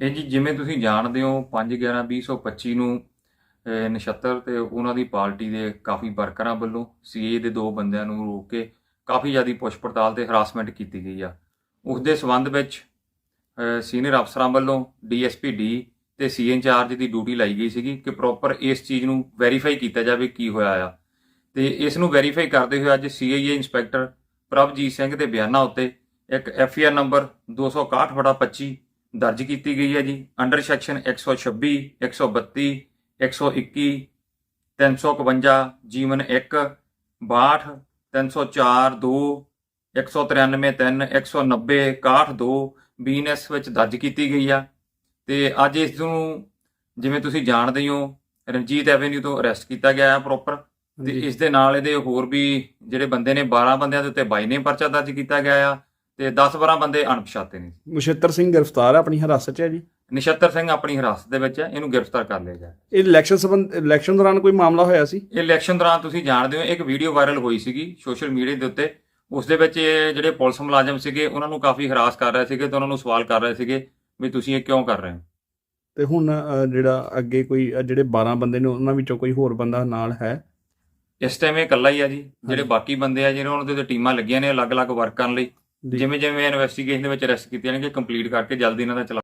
ਇਹ ਜੀ ਜਿਵੇਂ ਤੁਸੀਂ ਜਾਣਦੇ ਹੋ 5/11/2025 ਨੂੰ ਨਛੱਤਰ ਤੇ ਉਹਨਾਂ ਦੀ ਪਾਰਟੀ ਦੇ ਕਾਫੀ ਵਰਕਰਾਂ ਵੱਲੋਂ ਸੀਏ ਦੇ ਦੋ ਬੰਦਿਆਂ ਨੂੰ ਰੋਕ ਕੇ ਕਾਫੀ ਜ਼ਿਆਦਾ ਪੁੱਛ ਪੜਤਾਲ ਤੇ ਹਰਾਸਮੈਂਟ ਕੀਤੀ ਗਈ ਆ। ਉਸ ਦੇ ਸਬੰਧ ਵਿੱਚ ਸੀਨੀਅਰ ਅਫਸਰਾਂ ਵੱਲੋਂ ਡੀਐਸਪੀ ਡੀ ਤੇ ਸੀ ਇੰਚਾਰਜ ਦੀ ਡਿਊਟੀ ਲਾਈ ਗਈ ਸੀਗੀ ਕਿ ਪ੍ਰੋਪਰ ਇਸ ਚੀਜ਼ ਨੂੰ ਵੈਰੀਫਾਈ ਕੀਤਾ ਜਾਵੇ ਕੀ ਹੋਇਆ ਆ। ਤੇ ਇਸ ਨੂੰ ਵੈਰੀਫਾਈ ਕਰਦੇ ਹੋਏ ਅੱਜ ਸੀਆਈਏ ਇੰਸਪੈਕਟਰ ਪ੍ਰਭਜੀਤ ਸਿੰਘ ਦੇ ਬਿਆਨਾਂ ਉੱਤੇ ਇੱਕ ਐਫਆਈਆਰ ਨੰਬਰ 261/25 ਦਰਜ ਕੀਤੀ ਗਈ ਹੈ ਜੀ। ਅੰਡਰ ਸੈਕਸ਼ਨ 126 132 121 351 ਜੀਵਨ 1 62 304 2 193 3 190 61 2 ਬੀਐਨਐਸ ਵਿੱਚ ਦਰਜ ਕੀਤੀ ਗਈ ਆ। ਤੇ ਅੱਜ ਇਸ ਨੂੰ ਜਿਵੇਂ ਤੁਸੀਂ ਜਾਣਦੇ ਹੋ ਰਣਜੀਤ ਐਵੇਨਿਊ ਤੋਂ ਅਰੈਸਟ ਕੀਤਾ ਗਿਆ ਹੈ ਪ੍ਰੋਪਰ ਤੇ। ਇਸ ਦੇ ਨਾਲ ਇਹਦੇ ਹੋਰ ਵੀ ਜਿਹੜੇ ਬੰਦੇ ਨੇ 12 ਬੰਦਿਆਂ ਦੇ ਉੱਤੇ 22 ਨੇ ਪਰਚਾ ਦਰਜ ਕੀਤਾ ਗਿਆ ਆ। ਤੇ 10-12 ਬੰਦੇ ਅਣਪਛਾਤੇ ਨੇ। ਮੁਸ਼ੱਤਰ ਸਿੰਘ ਗ੍ਰਿਫਤਾਰ ਹੈ ਆਪਣੀ ਹਿਰਾਸਤ 'ਚ ਹੈ ਜੀ? ਨਿਸ਼ਤਰ ਸਿੰਘ ਆਪਣੀ ਹਿਰਾਸਤ ਦੇ ਵਿੱਚ ਹੈ ਇਹਨੂੰ ਗ੍ਰਿਫਤਾਰ ਕਰ ਲਿਆ ਗਿਆ। ਇਹ ਇਲੈਕਸ਼ਨ ਸੰਬੰਧ ਇਲੈਕਸ਼ਨ ਦੌਰਾਨ ਕੋਈ ਮਾਮਲਾ ਹੋਇਆ ਸੀ? ਇਹ ਇਲੈਕਸ਼ਨ ਦੌਰਾਨ ਤੁਸੀਂ ਜਾਣਦੇ ਹੋ ਇੱਕ ਵੀਡੀਓ ਵਾਇਰਲ ਹੋਈ ਸੀਗੀ ਸੋਸ਼ਲ ਮੀਡੀਆ ਦੇ ਉੱਤੇ। ਉਸ ਦੇ ਵਿੱਚ ਇਹ ਜਿਹੜੇ ਪੁਲਿਸ ਮੁਲਾਜ਼ਮ ਸੀਗੇ ਉਹਨਾਂ ਨੂੰ ਕਾਫੀ ਹਰਾਸ ਕਰ ਰਹੇ ਸੀਗੇ ਤੇ ਉਹਨਾਂ ਨੂੰ ਸਵਾਲ ਕਰ ਰਹੇ ਸੀਗੇ ਵੀ ਤੁਸੀਂ ਇਹ ਕਿਉਂ ਕਰ ਰਹੇ ਹੋ? ਤੇ ਹੁਣ ਅ, ਜਿਹੜਾ ਅੱਗੇ ਕੋਈ ਅ, ਜਿਹੜੇ 12 ਬੰਦੇ ਨੇ ਉਹਨਾਂ ਵਿੱਚੋਂ ਕੋਈ ਹੋਰ ਬੰਦਾ ਨਾਲ ਹੈ? ਇਸ ਟਾਈਮ ਇਹ ਇਕੱਲਾ ਹੀ ਆ ਜੀ। ਜਿਹੜੇ। ਬਾਕੀ ਬੰਦੇ ਆ ਜਿਹਨਾਂ ਉਹਨਾਂ ਦੇ ਟੀਮਾਂ ਲੱਗੀਆਂ ਨੇ ਅਲੱਗ-ਅਲੱਗ ਵਰਕ ਕਰਨ ਲਈ। ਜਿਵੇਂ ਜਿਵੇਂ ਇਨਵੈਸਟੀਗੇਸ਼ਨ ਦੇ ਵਿੱਚ ਅਰੈਸਟ ਕੀਤੀਆਂ ਨੇ ਕੰਪਲੀਟ ਕਰਕੇ ਜਲਦੀ ਇਹਨਾਂ ਦਾ ਚਲਾ